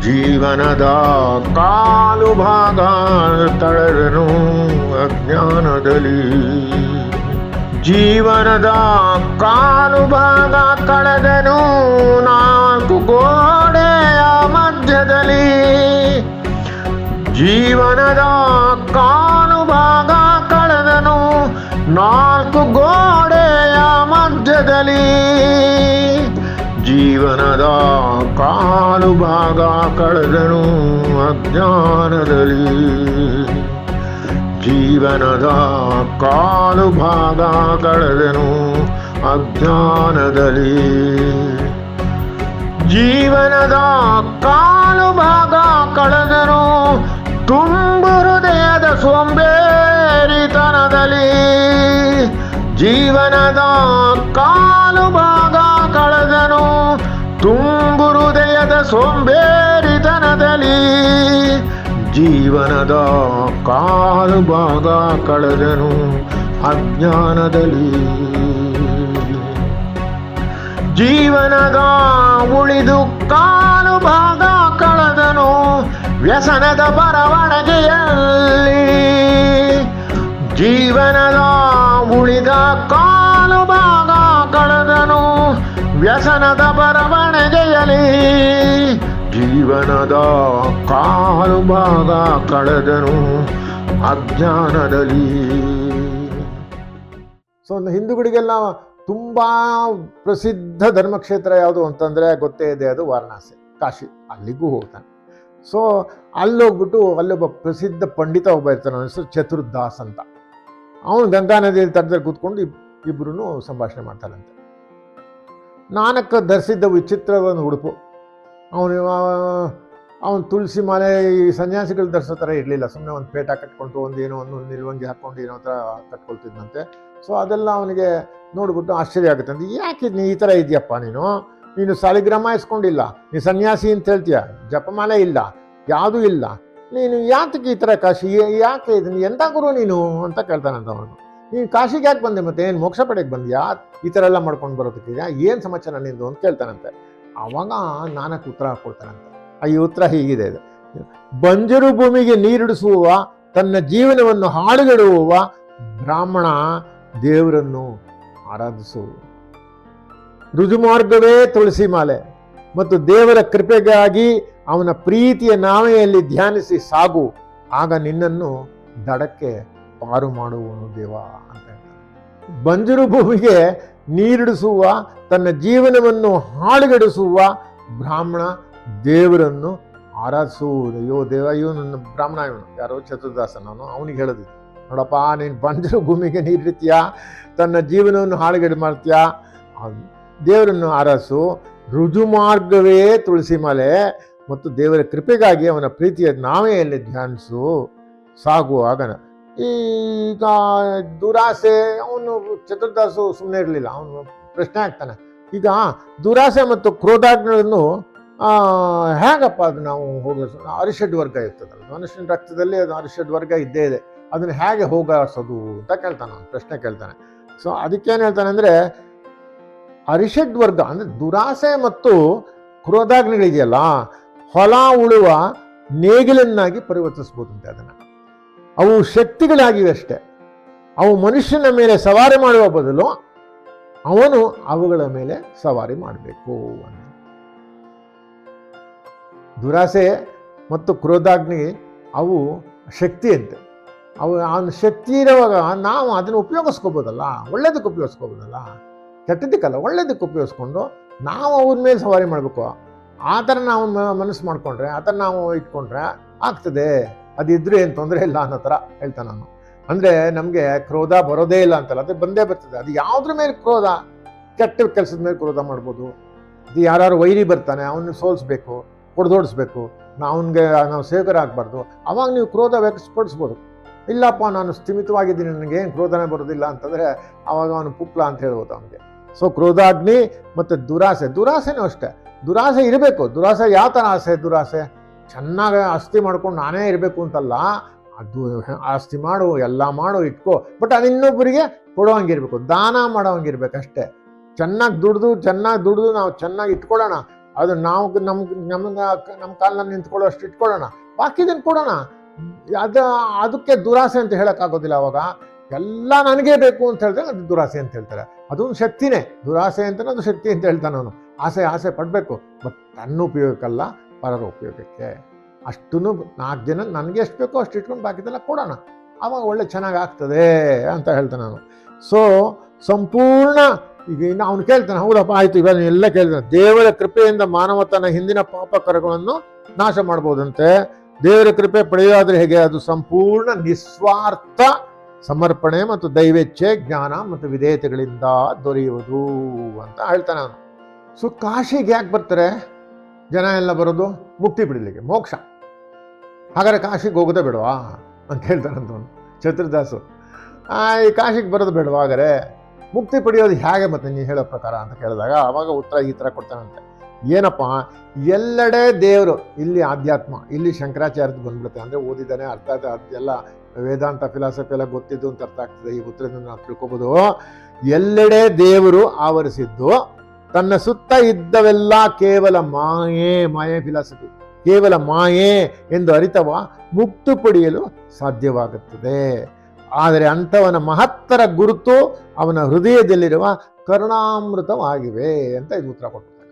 ಜೀವನದ ಕಾಲು ಭಾಗ ತಳೆದನು ಅಜ್ಞಾನದಲ್ಲಿ. ಜೀವನದ ಕಾಲು ಭಾಗ ಕಳೆದನು ನಾಲ್ಕು ಗೋಡೆಯ ಮಧ್ಯದಲ್ಲಿ. ಜೀವನದ ಕಾಲು ಭಾಗ ಕಳೆದನು ನಾಲ್ಕು ಗೋಡೆಯ ಮಧ್ಯದಲ್ಲಿ. ಜೀವನದ ಕಾಲು ಭಾಗ ಕಳೆದನು ಅಜ್ಞಾನದಲ್ಲಿ. ಜೀವನದ ಕಾಲು ಭಾಗ ಕಳೆದನು ಅಜ್ಞಾನದಲ್ಲಿ. ಜೀವನದ ಕಾಲು ಭಾಗ ಕಳೆದನು ತುಂಬು ಹೃದಯದ ಸೋಂಬೇರಿತನದಲ್ಲಿ. ಜೀವನದ ಕಾಲು ಭಾಗ ಕಳೆದನು ತುಂಬು ಹೃದಯದ ಸೋಂಬೇರಿತನದಲ್ಲಿ ಜೀವನದ ಕಾಲು ಭಾಗ ಕಳೆದನು ಅಜ್ಞಾನದಲ್ಲಿ. ಜೀವನದ ಉಳಿದು ಕಾಲು ಭಾಗ ಕಳೆದನು ವ್ಯಸನದ ಬರವಣಿಗೆಯಲ್ಲಿ. ಜೀವನದ ಉಳಿದ ಕಾಲು ಭಾಗ ಕಳೆದನು ವ್ಯಸನದ ಬರವಣಿಗೆಯಲ್ಲಿ. ಜೀವನದ ಕಾಲು ಭಾಗ ಕಳೆದನು ಅಜ್ಞಾನದಲ್ಲಿ. ಸೊ ಒಂದು ಹಿಂದೂಗಳಿಗೆಲ್ಲ ತುಂಬಾ ಪ್ರಸಿದ್ಧ ಧರ್ಮಕ್ಷೇತ್ರ ಯಾವುದು ಅಂತಂದ್ರೆ ಗೊತ್ತೇ ಇದೆ, ಅದು ವಾರಣಾಸಿ, ಕಾಶಿ, ಅಲ್ಲಿಗೂ ಹೋಗ್ತಾನೆ. ಸೊ ಅಲ್ಲೋಗ್ಬಿಟ್ಟು ಅಲ್ಲೊಬ್ಬ ಪ್ರಸಿದ್ಧ ಪಂಡಿತ ಒಬ್ಬ ಇರ್ತಾನೆ ಹೆಸರು ಚತುರ್ದಾಸ್ ಅಂತ. ಅವನು ಗಂಗಾ ನದಿಯಲ್ಲಿ ತಟ್ಟದಲ್ಲಿ ಕೂತ್ಕೊಂಡು ಇಬ್ಬರು ಸಂಭಾಷಣೆ ಮಾಡ್ತಾರಂತೆ ನಾನಕ್ಕ ಧರಿಸಿದ್ದ ವಿಚಿತ್ರವನ್ನು ಉಡುಪು ಅವನು ಅವನು ತುಳಸಿ ಮಾಲೆ ಈ ಸನ್ಯಾಸಿಗಳು ಧರಿಸೋ ಥರ ಇರಲಿಲ್ಲ. ಸುಮ್ಮನೆ ಒಂದು ಪೇಟ ಕಟ್ಕೊಂಡು ಒಂದು ಏನೋ ಒಂದು ನಿಲ್ವಂಗಿ ಹಾಕ್ಕೊಂಡು ಏನೋ ಥರ ಕಟ್ಕೊಳ್ತಿದ್ದಂತೆ ಸೊ ಅದೆಲ್ಲ ಅವನಿಗೆ ನೋಡ್ಬಿಟ್ಟು ಆಶ್ಚರ್ಯ ಆಗುತ್ತೆ. ಅಂತ ಯಾಕೆ ನೀ ಈ ಥರ ಇದೆಯಪ್ಪ ನೀನು? ನೀನು ಸಾಲಿಗ್ರಾಮ ಇಸ್ಕೊಂಡಿಲ್ಲ. ನೀ ಸನ್ಯಾಸಿ ಅಂತ ಹೇಳ್ತೀಯ? ಜಪಮಾಲೆ ಇಲ್ಲ, ಯಾವುದೂ ಇಲ್ಲ. ನೀನು ಯಾತಕ್ಕೆ ಈ ಥರ ಕಾಶಿ? ಯಾಕೆ ಇದನ್ನು ಎಂಥ ಗುರು ನೀನು? ಅಂತ ಕೇಳ್ತಾನಂತ ಅವನು. ನೀನು ಕಾಶಿಗೆ ಯಾಕೆ ಬಂದೆ ಮತ್ತೆ? ಏನು ಮೋಕ್ಷ ಪಡೆಗೆ ಬಂದ್ಯಾ? ಈ ಥರ ಎಲ್ಲ ಮಾಡ್ಕೊಂಡು ಬರೋದಕ್ಕೆ ಏನು ಸಮಾಚಾರ ನಿಂದು? ಅಂತ ಕೇಳ್ತಾನಂತೆ. ಅವಾಗ ನಾನಕ್ಕೆ ಉತ್ತರ ಕೊಡ್ತಾನಂತೆ. ಈ ಉತ್ತರ ಹೀಗಿದೆ ಇದು ಬಂಜರು ಭೂಮಿಗೆ ನೀರಿಡಿಸುವ ತನ್ನ ಜೀವನವನ್ನು ಹಾಳುಗೆಡುವ ಬ್ರಾಹ್ಮಣ ದೇವರನ್ನು ಆರಾಧಿಸು ರುಜುಮಾರ್ಗವೇ ತುಳಸಿ ಮಾಲೆ ಮತ್ತು ದೇವರ ಕೃಪೆಗಾಗಿ ಅವನ ಪ್ರೀತಿಯ ನಾವೆಯಲ್ಲಿ ಧ್ಯಾನಿಸಿ ಸಾಗು. ಆಗ ನಿನ್ನನ್ನು ದಡಕ್ಕೆ ಪಾರು ಮಾಡುವನು ದೇವ ಅಂತ ಬಂಜರು ಭೂಮಿಗೆ ನೀರಿಡಿಸುವ, ತನ್ನ ಜೀವನವನ್ನು ಹಾಳುಗೆಡಿಸುವ ಬ್ರಾಹ್ಮಣ ದೇವರನ್ನು ಆರಾಧಿಸುವುದು ಅಯ್ಯೋ ದೇವ, ಅಯ್ಯೋ, ನನ್ನ ಬ್ರಾಹ್ಮಣ ಇವನು. ಯಾರೋ ಚತುರ್ದಾಸ ನಾನು ಅವನಿಗೆ ಹೇಳಿದ್ವಿ ನೋಡಪ್ಪ, ನೀನು ಬಂಜರು ಭೂಮಿಗೆ ನೀರಿಡ್ತೀಯ? ತನ್ನ ಜೀವನವನ್ನು ಹಾಳುಗಡೆ ಮಾಡ್ತೀಯ? ದೇವರನ್ನು ಆರಾಸು ರುಜು ಮಾರ್ಗವೇ ತುಳಸಿ ಮಲೆ ಮತ್ತು ದೇವರ ಕೃಪೆಗಾಗಿ ಅವನ ಪ್ರೀತಿಯ ನಾವೇ ಎಲ್ಲಿ ಧ್ಯಾನಿಸು. ಸಾಗುವಾಗ ಈಗ ದುರಾಸೆ, ಅವನು ಚತುರ್ದಾಸು ಸುಮ್ಮನೆ ಇರಲಿಲ್ಲ, ಅವನು ಪ್ರಶ್ನೆ ಆಗ್ತಾನೆ. ಈಗ ದುರಾಸೆ ಮತ್ತು ಕ್ರೋಧಾಗ್ನಗಳನ್ನು ಹೇಗಪ್ಪ ಅದು ನಾವು ಹೋಗ ಅರಿಷಡ್ ವರ್ಗ ಇರ್ತದಲ್ಲ, ಮನುಷ್ಯನ ರಕ್ತದಲ್ಲಿ ಅದು ಅರಿಷಡ್ ವರ್ಗ ಇದ್ದೇ ಇದೆ, ಅದನ್ನು ಹೇಗೆ ಹೋಗಾಡಿಸೋದು ಅಂತ ಕೇಳ್ತಾನೆ ಪ್ರಶ್ನೆ ಕೇಳ್ತಾನೆ. ಸೊ ಅದಕ್ಕೇನು ಹೇಳ್ತಾನೆ ಅಂದರೆ, ಅರಿಷಡ್ ವರ್ಗ ಅಂದರೆ ದುರಾಸೆ ಮತ್ತು ಕ್ರೋಧಾಗ್ನಿಗಳಿದೆಯಲ್ಲ, ಹೊಲ ಉಳುವ ನೇಗಿಲನ್ನಾಗಿ ಪರಿವರ್ತಿಸ್ಬೋದಂತೆ ಅದನ್ನು ಅವು ಶಕ್ತಿಗಳಾಗಿವೆ ಅಷ್ಟೇ. ಅವು ಮನುಷ್ಯನ ಮೇಲೆ ಸವಾರಿ ಮಾಡುವ ಬದಲು ಅವನು ಅವುಗಳ ಮೇಲೆ ಸವಾರಿ ಮಾಡಬೇಕು ಅಂತ. ದುರಾಸೆ ಮತ್ತು ಕ್ರೋಧಾಗ್ನಿ ಅವು ಶಕ್ತಿ ಅಂತೆ ಅವು ಅವನ ಶಕ್ತಿ ಇರುವಾಗ ನಾವು ಅದನ್ನು ಉಪಯೋಗಿಸ್ಕೋಬೋದಲ್ಲ ಒಳ್ಳೇದಕ್ಕೆ ಉಪಯೋಗಿಸ್ಕೋಬೋದಲ್ಲ ಕೆಟ್ಟದಕ್ಕಲ್ಲ ಒಳ್ಳೇದಕ್ಕೆ ಉಪಯೋಗಿಸ್ಕೊಂಡು ನಾವು ಅವ್ರ ಮೇಲೆ ಸವಾರಿ ಮಾಡಬೇಕು. ಆ ಥರ ನಾವು ಮನಸ್ಸು ಮಾಡಿಕೊಂಡ್ರೆ, ಆ ಥರ ನಾವು ಇಟ್ಕೊಂಡ್ರೆ ಆಗ್ತದೆ. ಅದಿದ್ರೆ ಏನು ತೊಂದರೆ ಇಲ್ಲ ಅನ್ನೋ ಥರ ಹೇಳ್ತಾನ ನಾನು. ಅಂದರೆ ನಮಗೆ ಕ್ರೋಧ ಬರೋದೇ ಇಲ್ಲ ಅಂತಲ್ಲ, ಅದು ಬಂದೇ ಬರ್ತದೆ. ಅದು ಯಾವುದ್ರ ಮೇಲೆ ಕ್ರೋಧ? ಕೆಟ್ಟ ಕೆಲಸದ ಮೇಲೆ ಕ್ರೋಧ ಮಾಡ್ಬೋದು. ಅದು ಯಾರು ವೈರಿ ಬರ್ತಾನೆ ಅವನ್ನ ಸೋಲಿಸ್ಬೇಕು, ಹೊಡೆದೋಡಿಸ್ಬೇಕು ನಾವು ಅವನಿಗೆ ನಾವು ಸೇವಕರಾಗಬಾರ್ದು ಅವಾಗ ನೀವು ಕ್ರೋಧ ವ್ಯಕ್ತಪಡಿಸ್ಬೋದು. ಇಲ್ಲಪ್ಪ, ನಾನು ಸ್ಥಿಮಿತವಾಗಿದ್ದೀನಿ, ನನಗೆ ಏನು ಕ್ರೋಧನೇ ಬರೋದಿಲ್ಲ ಅಂತಂದರೆ ಅವಾಗ ಅವನು ಪುಪ್ಲ ಅಂತ ಹೇಳ್ಬೋದು ಅವನಿಗೆ. ಸೊ ಕ್ರೋಧಾಗ್ನಿ ಮತ್ತು ದುರಾಸೆ. ದುರಾಸೆನೂ ಅಷ್ಟೇ. ದುರಾಸೆ ಇರಬೇಕು. ದುರಾಸೆ ಯಾವ ಥರ ಆಸೆ? ದುರಾಸೆ. ಚೆನ್ನಾಗಿ ಆಸ್ತಿ ಮಾಡ್ಕೊಂಡು ನಾನೇ ಇರಬೇಕು ಅಂತಲ್ಲ, ಅದು ಆಸ್ತಿ ಮಾಡು, ಎಲ್ಲ ಮಾಡು, ಇಟ್ಕೋ. ಬಟ್ ಅದು ಇನ್ನೊಬ್ಬರಿಗೆ ಕೊಡೋ ಹಂಗಿರ್ಬೇಕು ದಾನ ಮಾಡೋವಂಗಿರ್ಬೇಕು ಅಷ್ಟೇ. ಚೆನ್ನಾಗಿ ದುಡ್ದು ಚೆನ್ನಾಗಿ ದುಡ್ದು ನಾವು ಚೆನ್ನಾಗಿ ಇಟ್ಕೊಳ್ಳೋಣ. ಅದು ನಾವು ನಮ್ಗೆ ನಮ್ಗೆ ನಮ್ಮ ಕಾಲಲ್ಲಿ ನಿಂತ್ಕೊಳ್ಳೋ ಅಷ್ಟು ಇಟ್ಕೊಳ್ಳೋಣ. ಬಾಕಿದನ್ನು ಕೊಡೋಣ. ಅದು, ಅದಕ್ಕೆ ದುರಾಸೆ ಅಂತ ಹೇಳೋಕ್ಕಾಗೋದಿಲ್ಲ ಅವಾಗ. ಎಲ್ಲ ನನಗೇ ಬೇಕು ಅಂತ ಹೇಳಿದ್ರೆ ಅದು ದುರಾಸೆ ಅಂತ ಹೇಳ್ತಾರೆ. ಅದೊಂದು ಶಕ್ತಿನೇ. ದುರಾಸೆ ಅಂತ ಅದು ಶಕ್ತಿ ಅಂತ ಹೇಳ್ತಾನೆ ನಾನು ಆಸೆ ಆಸೆ ಪಡಬೇಕು. ಬಟ್ ತನ್ನ ಉಪಯೋಗಕ್ಕಲ್ಲ. ಪರರ ಉಪಯೋಗಕ್ಕೆ ಅಷ್ಟೂ ನಾಲ್ಕು ಜನ ನನಗೆ ಎಷ್ಟು ಬೇಕೋ ಅಷ್ಟು ಇಟ್ಕೊಂಡು ಬಾಕಿದೆಲ್ಲ ಕೊಡೋಣ. ಆವಾಗ ಒಳ್ಳೆ ಚೆನ್ನಾಗಿ ಆಗ್ತದೆ ಅಂತ ಹೇಳ್ತಾನೆ ನಾನು. ಸೊ ಸಂಪೂರ್ಣ ಈಗ ಇನ್ನು ಅವನು ಕೇಳ್ತಾನೆ, ಹೌದಪ್ಪ, ಆಯಿತು, ಇವಾಗ ಎಲ್ಲ ಕೇಳ್ತಾನೆ ದೇವರ ಕೃಪೆಯಿಂದ ಮಾನವ ತನ್ನ ಹಿಂದಿನ ಪಾಪಕರಗಳನ್ನು ನಾಶ ಮಾಡ್ಬೋದಂತೆ. ದೇವರ ಕೃಪೆ ಪಡೆಯೋದ್ರೆ ಹೇಗೆ? ಅದು ಸಂಪೂರ್ಣ ನಿಸ್ವಾರ್ಥ ಸಮರ್ಪಣೆ ಮತ್ತು ದೈವೇಚ್ಛೆ, ಜ್ಞಾನ ಮತ್ತು ವಿಧೇಯತೆಗಳಿಂದ ದೊರೆಯುವುದು ಅಂತ ಹೇಳ್ತಾನೆ ನಾನು ಸೊ ಕಾಶಿಗೆ ಯಾಕೆ ಬರ್ತಾರೆ? ಜನ ಎಲ್ಲ ಬರೋದು ಮುಕ್ತಿ ಬಿಡಲಿಕ್ಕೆ ಮೋಕ್ಷ. ಹಾಗಾದ್ರೆ ಕಾಶಿಗೆ ಹೋಗೋದೇ ಬೇಡವಾ ಅಂತ ಹೇಳ್ತಾನಂತವನು ಚತುರ್ದಾಸು ಈ ಕಾಶಿಗೆ ಬರೋದು ಬೇಡವಾ? ಹಾಗಾದ್ರೆ ಮುಕ್ತಿ ಪಡೆಯೋದು ಹೇಗೆ ಮತ್ತೆ ನೀನು ಹೇಳೋ ಪ್ರಕಾರ ಅಂತ ಕೇಳಿದಾಗ ಅವಾಗ ಉತ್ತರ ಈ ಥರ ಕೊಡ್ತಾನಂತೆ. ಏನಪ್ಪ, ಎಲ್ಲೆಡೆ ದೇವರು, ಇಲ್ಲಿ ಆಧ್ಯಾತ್ಮ, ಇಲ್ಲಿ ಶಂಕರಾಚಾರ್ಯದ ಬಂದ್ಬಿಡುತ್ತೆ. ಅಂದರೆ ಓದಿದ್ದಾನೆ ಅರ್ಥ ಅದೆಲ್ಲ ವೇದಾಂತ ಫಿಲಾಸಫಿ ಎಲ್ಲ ಗೊತ್ತಿದ್ದು ಅಂತ ಅರ್ಥ ಆಗ್ತದೆ ಈ ಉತ್ತರದಿಂದ ನಾವು ತಿಳ್ಕೊಬೋದು. ಎಲ್ಲೆಡೆ ದೇವರು ಆವರಿಸಿದ್ದು ತನ್ನ ಸುತ್ತ ಇದ್ದವೆಲ್ಲ ಕೇವಲ ಮಾಯೇ, ಮಾಯೆ ಫಿಲಾಸಫಿ. ಕೇವಲ ಮಾಯೆ ಎಂದು ಅರಿತವ ಮುಕ್ತು ಪಡೆಯಲು ಸಾಧ್ಯವಾಗುತ್ತದೆ. ಆದರೆ ಅಂಥವನ ಮಹತ್ತರ ಗುರುತು ಅವನ ಹೃದಯದಲ್ಲಿರುವ ಕರುಣಾಮೃತವಾಗಿವೆ ಅಂತ ಇದು ಉತ್ತರ ಕೊಡ್ತಾರೆ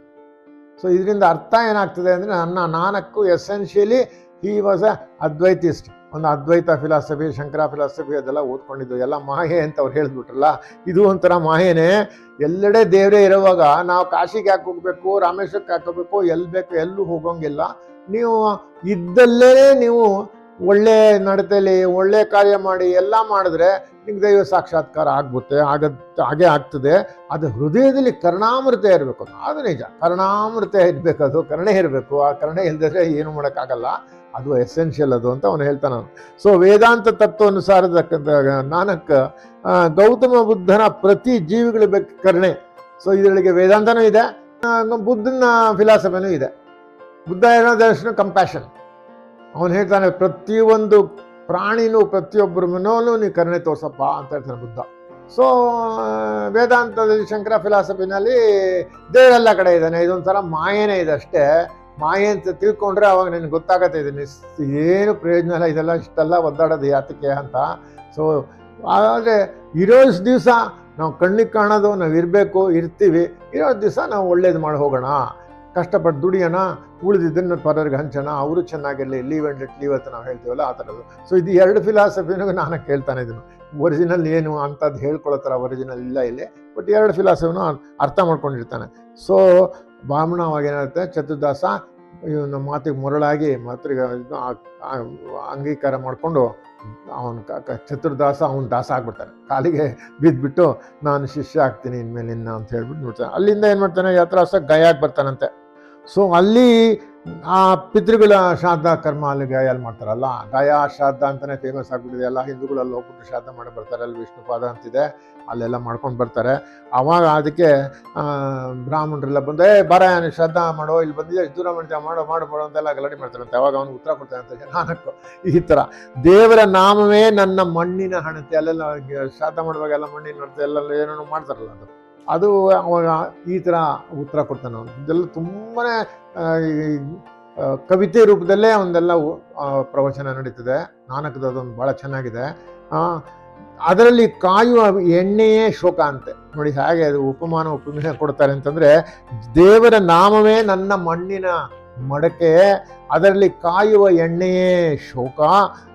ಸೊ ಇದರಿಂದ ಅರ್ಥ ಏನಾಗ್ತದೆ ಅಂದರೆ ನನ್ನ ನಾನಕ್ಕೂ ಎಸೆನ್ಷಿಯಲಿ ಹಿ ವಾಸ್ ಅ ಅದ್ವೈತಿಸ್ಟ್ ಒಂದು ಅದ್ವೈತ ಫಿಲಾಸಫಿ, ಶಂಕರ ಫಿಲಾಸಫಿ ಅದೆಲ್ಲ ಓದ್ಕೊಂಡಿದ್ದು. ಎಲ್ಲ ಮಾಹೆ ಅಂತ ಅವ್ರು ಹೇಳಿದ್ಬಿಟ್ರಲ್ಲ ಇದು ಒಂಥರ ಮಾಹೆನೇ ಎಲ್ಲೆಡೆ ದೇವರೇ ಇರುವಾಗ ನಾವು ಕಾಶಿಗೆ ಯಾಕೆ ಹೋಗ್ಬೇಕು, ರಾಮೇಶ್ವರಕ್ಕೆ ಯಾಕೆ ಹೋಗ್ಬೇಕು, ಎಲ್ಲಿ ಬೇಕು, ಎಲ್ಲೂ ಹೋಗೋಂಗಿಲ್ಲ. ನೀವು ಇದ್ದಲ್ಲೇ ನೀವು ಒಳ್ಳೆ ನಡತೆಯಲ್ಲಿ ಒಳ್ಳೆ ಕಾರ್ಯ ಮಾಡಿ ಎಲ್ಲ ಮಾಡಿದ್ರೆ ನಿಮ್ಗೆ ದೈವ ಸಾಕ್ಷಾತ್ಕಾರ ಆಗ್ಬಿಡುತ್ತೆ, ಆಗತ್ತೆ, ಹಾಗೆ ಆಗ್ತದೆ. ಅದು ಹೃದಯದಲ್ಲಿ ಕರ್ಣಾಮೃತ ಇರಬೇಕು. ಅದು ನಿಜ. ಕರ್ಣಾಮೃತ ಇರಬೇಕು, ಅದು ಕರುಣೆ ಇರಬೇಕು. ಆ ಕರುಣೆ ಇಲ್ಲದ್ರೆ ಏನು ಮಾಡೋಕ್ಕಾಗಲ್ಲ. ಅದು ಎಸೆನ್ಷಿಯಲ್ ಅದು ಅಂತ ಅವನು ಹೇಳ್ತಾನೆ ಸೊ ವೇದಾಂತ ತತ್ವಾನುಸಾರದ ನಾನಕ್ ಗೌತಮ ಬುದ್ಧನ ಪ್ರತಿ ಜೀವಿಗಳ ಬೇಕು ಕರುಣೆ. ಸೊ ಇದರೊಳಗೆ ವೇದಾಂತನೂ ಇದೆ ಬುದ್ಧನ ಫಿಲಾಸಫಿನೂ ಇದೆ. ಬುದ್ಧ ಏನೋ ಕಂಪ್ಯಾಷನ್ ಅವನು ಹೇಳ್ತಾನೆ, ಪ್ರತಿಯೊಂದು ಪ್ರಾಣಿನೂ ಪ್ರತಿಯೊಬ್ಬರ ಮನೋನೂ ನೀ ಕರುಣೆ ತೋರ್ಸಪ್ಪ ಅಂತ ಹೇಳ್ತಾನೆ ಬುದ್ಧ. ಸೊ ವೇದಾಂತದಲ್ಲಿ ಶಂಕರ ಫಿಲಾಸಫಿನಲ್ಲಿ ದೇವರೆಲ್ಲ ಕಡೆ ಇದ್ದಾನೆ, ಇದೊಂಥರ ಮಾಯೇನೇ ಇದೆ ಅಷ್ಟೇ. ಮಾಯೆ ಅಂತ ತಿಳ್ಕೊಂಡ್ರೆ ಅವಾಗ ನಿನಗೆ ಗೊತ್ತಾಗತ್ತೆ ಇದನ್ನು ಏನು ಪ್ರಯೋಜನ ಇಲ್ಲ, ಇದೆಲ್ಲ ಇಷ್ಟೆಲ್ಲ ಒದ್ದಾಡೋದು ಯಾತಕ್ಕೆ ಅಂತ. ಸೊ ಆದರೆ ಇರೋಷ್ಟು ದಿವಸ ನಾವು ಕಣ್ಣಿಗೆ ಕಾಣೋದು, ನಾವು ಇರಬೇಕು, ಇರ್ತೀವಿ ಇರೋ ದಿವಸ ನಾವು ಒಳ್ಳೇದು ಮಾಡಿ ಹೋಗೋಣ. ಕಷ್ಟಪಟ್ಟು ದುಡಿಯೋಣ, ಉಳಿದಿದ್ದನ್ನು ಪರರಿಗೆ ಹಂಚೋಣ, ಅವರು ಚೆನ್ನಾಗಿರಲಿ ಲೀವ್ ಆ್ಯಂಡ್ ಲೆಟ್ ಲೀವ್ ಅಂತ ನಾವು ಹೇಳ್ತೀವಲ್ಲ, ಆ ಥರದ್ದು. ಸೊ ಇದು ಎರಡು ಫಿಲಾಸಫಿನೂ ನಾನು ಕೇಳ್ತಾನೆ ಇದನ್ನು. ಒರಿಜಿನಲ್ ಏನು ಅಂಥದ್ದು ಹೇಳ್ಕೊಳ್ಳೋ ಥರ ಒರಿಜಿನಲ್ ಇಲ್ಲ ಇಲ್ಲಿ ಬಟ್ ಎರಡು ಫಿಲಾಸಫಿನೂ ಅರ್ಥ ಮಾಡ್ಕೊಂಡಿರ್ತಾನೆ. ಸೊ ಬ್ರಾಹ್ಮಣವಾಗಿ ಏನಾಗುತ್ತೆ ಚತುರ್ದಾಸ ಇವನ ಮಾತಿಗೆ ಮರಳಾಗಿ ಆ- ಅಂಗೀಕಾರ ಮಾಡಿಕೊಂಡು ಅವನ ಚತುರ್ದಾಸ ಅವನ ದಾಸ ಆಗ್ಬಿಡ್ತಾನೆ. ಕಾಲಿಗೆ ಬಿದ್ದುಬಿಟ್ಟು ನಾನು ಶಿಷ್ಯ ಆಗ್ತೀನಿ ಇನ್ಮೇಲೆ ಇನ್ನ ಅಂತ ಹೇಳ್ಬಿಟ್ಟು ನೋಡ್ತಾನೆ. ಅಲ್ಲಿಂದ ಏನು ಮಾಡ್ತಾನೆ? ಯಾತ್ರಾಸ ಗಯಾಗೆ ಬರ್ತಾನಂತೆ. ಸೊ ಅಲ್ಲಿ ಆ ಪಿತೃಗಳ ಶ್ರಾದ್ದ ಕರ್ಮ ಅಲ್ಲಿ ಗಯಲ್ಲಿ ಮಾಡ್ತಾರಲ್ಲ? ಗಯಾ ಶ್ರಾದ್ದ ಅಂತಾನೆ ಫೇಮಸ್ ಆಗ್ಬಿಟ್ಟಿದೆ. ಎಲ್ಲ ಹಿಂದೂಗಳಲ್ಲಿ ಹೋಗ್ಬಿಟ್ಟು ಶ್ರಾದ್ದ ಮಾಡಿ ಬರ್ತಾರೆ. ಅಲ್ಲಿ ವಿಷ್ಣುಪಾದ ಅಂತಿದೆ ಅಲ್ಲೆಲ್ಲ ಮಾಡ್ಕೊಂಡು ಬರ್ತಾರೆ. ಅವಾಗ ಅದಕ್ಕೆ ಬ್ರಾಹ್ಮಣರೆಲ್ಲ ಬಂದು, ಏ ಬರ ನೀನು ಶ್ರದ್ಧಾ ಮಾಡೋ, ಇಲ್ಲಿ ಬಂದಿದೆ ದೂರ ಮಾಡ್ತೀಯ ಮಾಡೋ, ಮಾಡು ಮಾಡೋ ಅಂತೆಲ್ಲ ಗಲಾಟೆ ಅಂತ ಅವಾಗ ಅವನು ಉತ್ತರ ಕೊಡ್ತಾನೆ ಅಂತ ನಾನಕ್ಕು ಈ ಥರ. ದೇವರ ನಾಮವೇ ನನ್ನ ಮಣ್ಣಿನ ಹಣತೆ. ಅಲ್ಲೆಲ್ಲ ಶ್ರಾದ್ದ ಮಾಡುವಾಗ ಎಲ್ಲ ಮಣ್ಣಿನ ಹಣತೆ ಎಲ್ಲ ಏನೇನೋ ಮಾಡ್ತಾರಲ್ಲ ಅದು. ಅದು ಅವಾಗ ಈ ಥರ ಉತ್ತರ ಕೊಡ್ತಾನೆ ಅವನು. ಇದೆಲ್ಲ ತುಂಬಾ ಕವಿತೆ ರೂಪದಲ್ಲೇ ಒಂದೆಲ್ಲ ಪ್ರವಚನ ನಡೀತದೆ. ನಾನಕದ ಅದೊಂದು ಭಾಳ ಚೆನ್ನಾಗಿದೆ. ಅದರಲ್ಲಿ ಕಾಯುವ ಎಣ್ಣೆಯೇ ಶೋಕ ಅಂತೆ. ನೋಡಿ ಹಾಗೆ ಅದು ಉಪಮಾನ ಉಪಮೇಯ ಕೊಡ್ತಾರೆ ಅಂತಂದ್ರೆ, ದೇವರ ನಾಮವೇ ನನ್ನ ಮಣ್ಣಿನ ಮಡಕೆ, ಅದರಲ್ಲಿ ಕಾಯುವ ಎಣ್ಣೆಯೇ ಶೋಕ.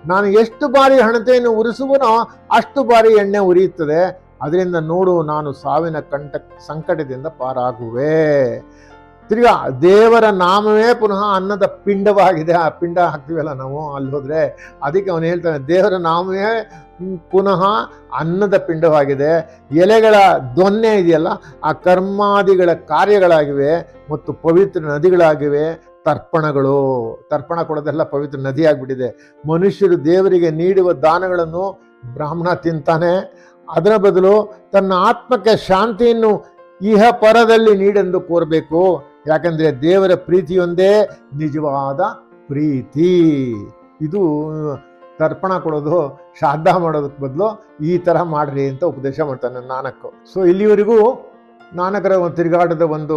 ನಾನು ಎಷ್ಟು ಬಾರಿ ಹಣತೆಯನ್ನು ಉರಿಸುವನೋ ಅಷ್ಟು ಬಾರಿ ಎಣ್ಣೆ ಉರಿಯುತ್ತದೆ. ಅದರಿಂದ ನೋಡು, ನಾನು ಸಾವಿನ ಕಂಟ ಸಂಕಟದಿಂದ ಪಾರಾಗುವೆ. ತಿರ್ಗಾ, ದೇವರ ನಾಮವೇ ಪುನಃ ಅನ್ನದ ಪಿಂಡವಾಗಿದೆ. ಆ ಪಿಂಡ ಹಾಕ್ತೀವಲ್ಲ ನಾವು ಅಲ್ಲಿ ಹೋದರೆ? ಅದಕ್ಕೆ ಅವನು ಹೇಳ್ತಾನೆ, ದೇವರ ನಾಮವೇ ಪುನಃ ಅನ್ನದ ಪಿಂಡವಾಗಿದೆ. ಎಲೆಗಳ ದೊನ್ನೆ ಇದೆಯಲ್ಲ, ಆ ಕರ್ಮಾದಿಗಳ ಕಾರ್ಯಗಳಾಗಿವೆ ಮತ್ತು ಪವಿತ್ರ ನದಿಗಳಾಗಿವೆ. ತರ್ಪಣಗಳು, ತರ್ಪಣ ಕೊಡೋದೆಲ್ಲ ಪವಿತ್ರ ನದಿ ಆಗ್ಬಿಟ್ಟಿದೆ. ಮನುಷ್ಯರು ದೇವರಿಗೆ ನೀಡುವ ದಾನಗಳನ್ನು ಬ್ರಾಹ್ಮಣ ತಿಂತಾನೆ. ಅದರ ಬದಲು ತನ್ನ ಆತ್ಮಕ್ಕೆ ಶಾಂತಿಯನ್ನು ಇಹ ಪರದಲ್ಲಿ ನೀಡೆಂದು ಕೋರಬೇಕು. ಯಾಕಂದರೆ ದೇವರ ಪ್ರೀತಿಯೊಂದೇ ನಿಜವಾದ ಪ್ರೀತಿ. ಇದು ತರ್ಪಣ ಕೊಡೋದು, ಶ್ರಾದ್ದ ಮಾಡೋದಕ್ಕೆ ಬದಲು ಈ ಥರ ಮಾಡ್ರಿ ಅಂತ ಉಪದೇಶ ಮಾಡ್ತಾನೆ ನಾನಕ್ಕು. ಸೊ ಇಲ್ಲಿವರೆಗೂ ನಾನಕರ ತಿರುಗಾಟದ ಒಂದು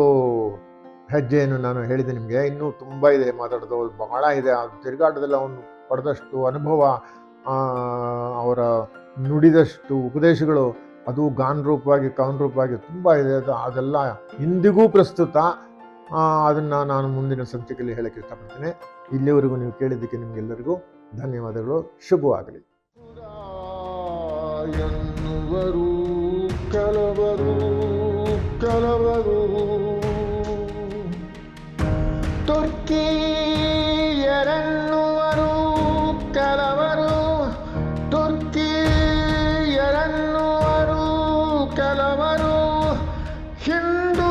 ಹೆಜ್ಜೆಯನ್ನು ನಾನು ಹೇಳಿದೆ ನಿಮಗೆ. ಇನ್ನೂ ತುಂಬ ಇದೆ ಮಾತಾಡೋದು, ಬಹಳ ಇದೆ. ಆ ತಿರುಗಾಟದಲ್ಲಿ ಅವನು ಪಡೆದಷ್ಟು ಅನುಭವ ಅವರ ನುಡಿದಷ್ಟು ಉಪದೇಶಗಳು ಅದು ಗಾನ್ ರೂಪವಾಗಿ ಕವನ್ ರೂಪವಾಗಿ ತುಂಬ ಇದೆ. ಅದು ಅದೆಲ್ಲ ಇಂದಿಗೂ ಪ್ರಸ್ತುತ. ಅದನ್ನು ನಾನು ಮುಂದಿನ ಸಂಚಿಕೆಯಲ್ಲಿ ಹೇಳಕ್ಕೆ ಇಷ್ಟಪಡ್ತೇನೆ. ಇಲ್ಲಿವರೆಗೂ ನೀವು ಕೇಳಿದ್ದಕ್ಕೆ ನಿಮಗೆಲ್ಲರಿಗೂ ಧನ್ಯವಾದಗಳು. ಶುಭವಾಗಲಿ. ಕಲವರು, ಕೆಲವರು Kindle.